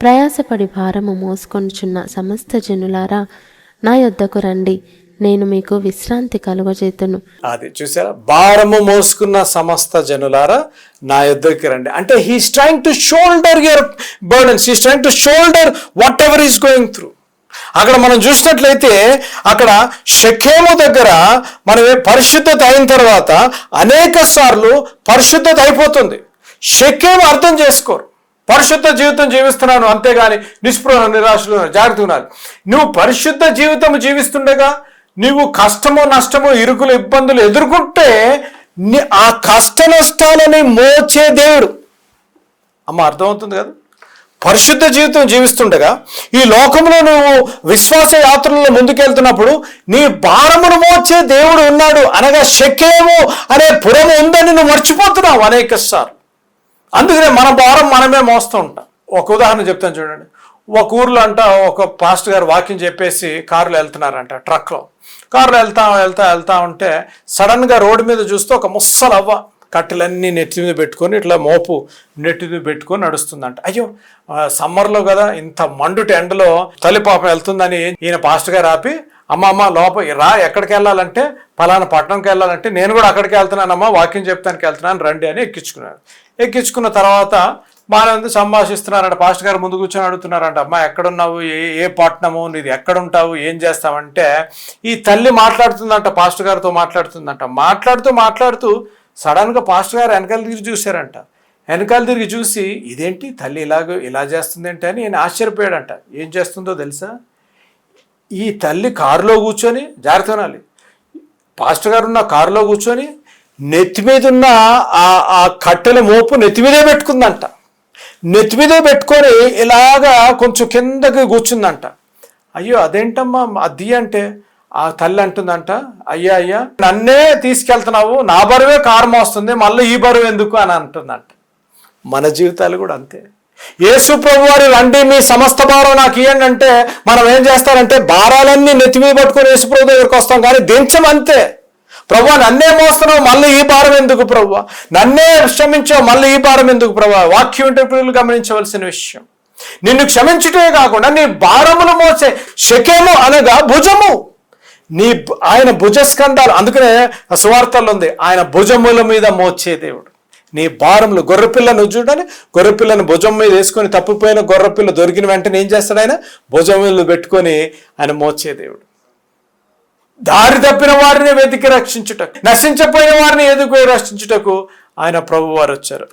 ప్రయాసపడి భారము మోసుకొనుచున్న సమస్త జనులారా నా యొద్దకు రండి. నేను మీకు విశ్రాంతి కలుగజేతును. అది చూసారా? భారము మోసుకున్న సమస్త జనులారా నా యొద్దరికి రండి. అంటే he's trying to shoulder your burdens he's trying to shoulder whatever is going through అక్కడ మనం చూసినట్లయితే అక్కడ షకేము దగ్గర మనం పరిశుద్ధత అయిన తర్వాత అనేక సార్లు పరిశుద్ధత అయిపోతుంది. షకేము అర్థం చేసుకోరు. పరిశుద్ధ జీవితం జీవిస్తున్నాను అంతేగాని నిస్పృహ నిరాశలు జాగ్రత్త ఉన్నారు నువ్వు పరిశుద్ధ జీవితం జీవిస్తుండగా నీవు కష్టము నష్టము ఇరుకులు ఇబ్బందులు ఎదుర్కొంటే నీ- ఆ కష్ట నష్టాలని మోచే దేవుడు. అమ్మ అర్థమవుతుంది కదా? పరిశుద్ధ జీవితం జీవిస్తుండగా ఈ లోకంలో నువ్వు విశ్వాస యాత్రల్లో ముందుకెళ్తున్నప్పుడు నీ భారమును మోచే దేవుడు ఉన్నాడు అనగా శక్యము అనే పురము ఉందని నువ్వు మర్చిపోతున్నావు అనేక సార్లు. అందుకనే మన భారం మనమే మోస్తూ ఉంటాం. ఒక ఉదాహరణ చెప్తాను చూడండి. ఒక ఊర్లో అంట ఒక పాస్ట్ గారు వాకింగ్ చెప్పేసి కారులో వెళ్తున్నారంట ట్రక్లో. కారులో వెళ్తా వెళ్తా వెళ్తా ఉంటే సడన్గా రోడ్డు మీద చూస్తే ఒక ముస్సలవ్వ కట్టెలన్నీ నెత్తి మీద పెట్టుకొని ఇట్లా మోపు నెత్తి మీద పెట్టుకొని నడుస్తుందంట. అయ్యో సమ్మర్లో కదా ఇంత మండుటి ఎండలో తల్లి పాపం వెళ్తుందని ఈయన పాస్ట్ గారు ఆపి అమ్మ అమ్మ లోప రా ఎక్కడికి వెళ్ళాలంటే? పలానా పట్టణంకి వెళ్ళాలంటే నేను కూడా అక్కడికి వెళ్తున్నానమ్మా వాక్యం చెప్తానికి వెళ్తున్నాను రండి అని ఎక్కించుకున్నాడు. ఎక్కించుకున్న తర్వాత బాగానే ఉంది సంభాషిస్తున్నారంట పాస్టర్ గారు ముందు కూర్చొని అడుగుతున్నారంట అమ్మ ఎక్కడున్నావు? ఏ ఏ పట్టణము? నీది ఎక్కడుంటావు? ఏం చేస్తావంటే ఈ తల్లి మాట్లాడుతుందంట పాస్టర్ గారితో మాట్లాడుతుందంట. మాట్లాడుతూ మాట్లాడుతూ సడన్గా పాస్టర్ గారు వెనకాల తిరిగి చూశారంట. వెనకాల తిరిగి చూసి ఇదేంటి తల్లి ఇలాగ ఇలా చేస్తుంది ఏంటి అని నేను ఆశ్చర్యపోయాడంట. ఏం చేస్తుందో తెలుసా? ఈ తల్లి కారులో కూర్చొని జాగ్రత్త వినాలి పాస్టర్ గారు ఉన్న కారులో కూర్చొని నెత్తి మీద ఉన్న ఆ ఆ కట్టెల మోపు నెత్తి మీదే పెట్టుకుందంట. నెత్తి మీదే పెట్టుకొని ఇలాగా కొంచెం కిందకి కూర్చుందంట. అయ్యో అదేంటమ్మా? అది అంటే ఆ తల్లి అంటుందంట అయ్యా అయ్యా నన్నే తీసుకెళ్తున్నావు నా బరువే కారు మోస్తుంది మళ్ళీ ఈ బరువు ఎందుకు? అని అంటుందంట. మన జీవితాలు కూడా అంతే. యేసు ప్రభు వారి రండి మీ సమస్త భారం నాకు ఇవ్వండి అంటే మనం ఏం చేస్తారంటే భారాలన్నీ నెత్తిమీద పట్టుకొని యేసు ప్రభు దగ్గరికి వస్తాం. కానీ దించమంతే. అంతే ప్రభు నన్నే మోస్తున్నావు మళ్ళీ ఈ భారం ఎందుకు ప్రభు? నన్నే క్షమించావు మళ్ళీ ఈ భారం ఎందుకు ప్రభు? వాక్యం గమనించవలసిన విషయం. నిన్ను క్షమించుటే కాకుండా నీ భారములు మోసే శకేము అనగా భుజము. నీ ఆయన భుజస్కంధాలు అందుకనే సువార్తలు ఉంది ఆయన భుజముల మీద మోచే దేవుడు. నీ భారములు గొర్రెపిల్లను చూడాలి గొర్రెపిల్లను భుజం మీద వేసుకొని తప్పిపోయిన గొర్రెపిల్ల దొరికిన వెంటనే ఏం చేస్తాడు ఆయన? భుజం మీద పెట్టుకొని ఆయన మోచే దేవుడు. దారి తప్పిన వారిని వెతికి రక్షించుటకు నశించపోయిన వారిని ఎదుగు రక్షించుటకు ఆయన ప్రభు వారు వచ్చారు.